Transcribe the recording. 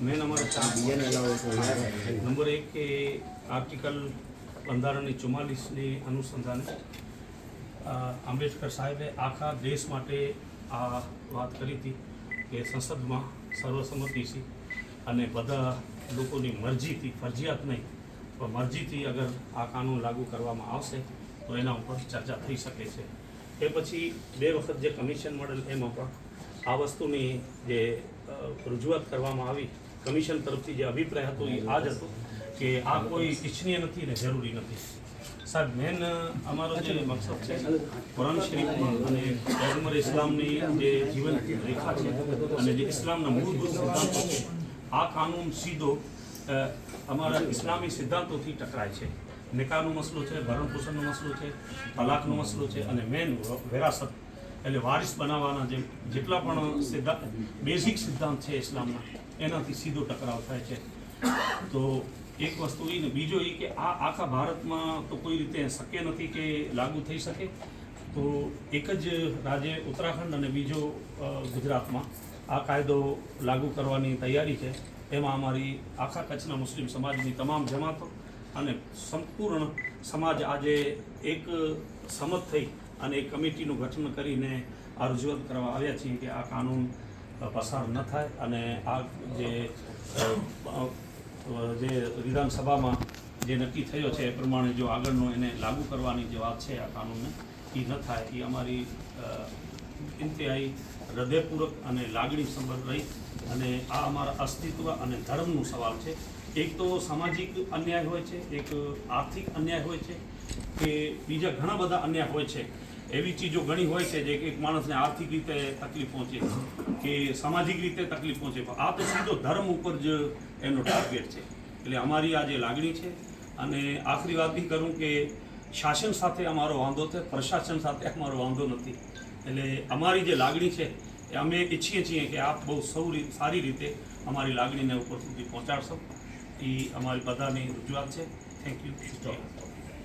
Main અમારા ચાર number એક કે આર્ટિકલ બંધારણની ચુમ્માલીસની અનુસંધાને. આંબેડકર સાહેબે આખા દેશ માટે આ વાત કરી હતી કે સંસદમાં સર્વસંમતિથી અને બધા લોકોની મરજીથી ફરજિયાત નહીં પણ મરજીથી અગર આ કાનૂન લાગુ કરવામાં આવશે તો એના ઉપર ચર્ચા થઈ શકે છે. એ પછી બે વખત જે કમિશન મળેલ એમાં પણ આ વસ્તુની જે રજૂઆત કરવામાં આવી, કમિશન તરફથી જે અભિપ્રાય હતો એ આ જ હતો કે આ કોઈ ઇચ્છનીય નથી ને જરૂરી નથી. સાહેબ, મેન અમારો જે મકસદ છે, કુરાન શરીફમાં અને પેગમ્બર ઇસ્લામની જે જીવન રેખા છે અને જે ઇસ્લામના મૂળભૂત સિદ્ધાંતો છે, આ કાનૂન સીધો અમારા ઇસ્લામી સિદ્ધાંતોથી ટકરાય છે. નિકાહનો મસલો છે ભરણ પોષણનો મસલો છે, તલાકનો મસલો છે અને મેન વેરાસત એટલે વારિસ બનાવવાના જે જેટલા પણ સિદ્ધાંત બેઝિક સિદ્ધાંત છે ઇસ્લામના, એનાથી સીધો ટકરાવ થાય છે. તો એક વસ્તુ એ ને, બીજો એ કે આ આખા ભારતમાં તો કોઈ રીતે શક્ય નથી કે લાગુ થઈ શકે. તો એક જ રાજ્ય ઉત્તરાખંડ અને બીજો ગુજરાતમાં આ કાયદો લાગુ કરવાની તૈયારી છે. એમાં અમારી આખા કચ્છના મુસ્લિમ સમાજની તમામ જમાતો અને સંપૂર્ણ સમાજ આજે એક સમત થઈ અને એ કમિટીનું ગઠન કરીને આ રજૂઆત કરવા આવ્યા છીએ કે આ કાનૂન પસાર ન થાય અને આ જે વિધાનસભામાં જે નક્કી થયો છે એ પ્રમાણે જો આગળનો એને લાગુ કરવાની જે વાત છે આ કાનૂનને, એ ન થાય, એ અમારી ઇન્તહાઈ હૃદયપૂર્વક અને લાગણી સંબંધ રહી અને આ અમારા અસ્તિત્વ અને ધર્મનો સવાલ છે. એક તો સામાજિક અન્યાય હોય છે, એક આર્થિક અન્યાય હોય છે કે બીજા ઘણા બધા અન્યાય હોય છે. એવી ચીજો ઘણી હોય છે જે એક માણસને આર્થિક રીતે તકલીફ પહોંચે કે સામાજિક રીતે તકલીફ પહોંચે આ તો સીધો ધર્મ ઉપર જ એનો ટાર્ગેટ છે. એટલે અમારી આ જે લાગણી છે અને આખરી વાત બી કરું કે શાસન સાથે અમારો વાંધો છે પ્રશાસન સાથે અમારો વાંધો નથી. એટલે અમારી જે લાગણી છે, એ અમે ઈચ્છીએ છીએ કે આપ બહુ સૌ સારી રીતે અમારી લાગણીને ઉપર સુધી પહોંચાડશો. એ અમારી બધાની રજૂઆત છે. Thank you